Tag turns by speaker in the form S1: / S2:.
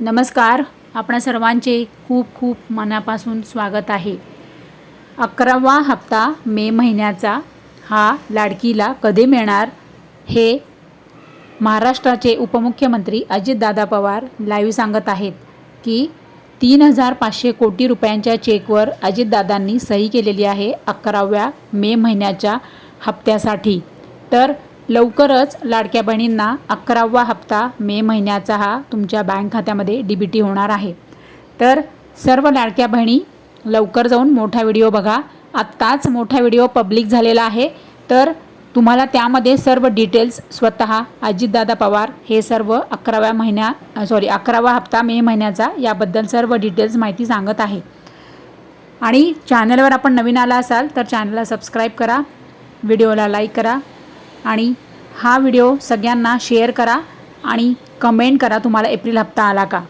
S1: नमस्कार. आपणा सर्वांचे खूप खूप मनापासून स्वागत आहे. अकरावा हप्ता मे महिन्याचा हा लाडकीला कधी मिळणार? हे महाराष्ट्राचे उपमुख्यमंत्री अजितदादा पवार लाईव्ह सांगत आहेत की तीन हजार पाचशे कोटी रुपयांच्या चेकवर अजितदादांनी सही केलेली आहे अकराव्या मे महिन्याच्या हप्त्यासाठी. तर लवकरच लाडक्या बहिणींना अकरावा हप्ता मे महिन्याचा हा तुमच्या बँक खात्यामध्ये डी बी टी होणार आहे. तर सर्व लाडक्या बहिणी लवकर जाऊन मोठा व्हिडिओ बघा. आत्ताच मोठा व्हिडिओ पब्लिक झालेला आहे. तर तुम्हाला त्यामध्ये सर्व डिटेल्स स्वतः अजितदादा पवार हे सर्व अकराव्या महिन्या सॉरी अकरावा हप्ता मे महिन्याचा याबद्दल सर्व डिटेल्स माहिती सांगत आहे. आणि चॅनलवर आपण नवीन आला असाल तर चॅनलला सबस्क्राईब करा. व्हिडिओला लाईक करा. आणि हा व्हिडिओ सगळ्यांना शेअर करा आणि कमेंट करा तुम्हाला एप्रिल हप्ता आला का.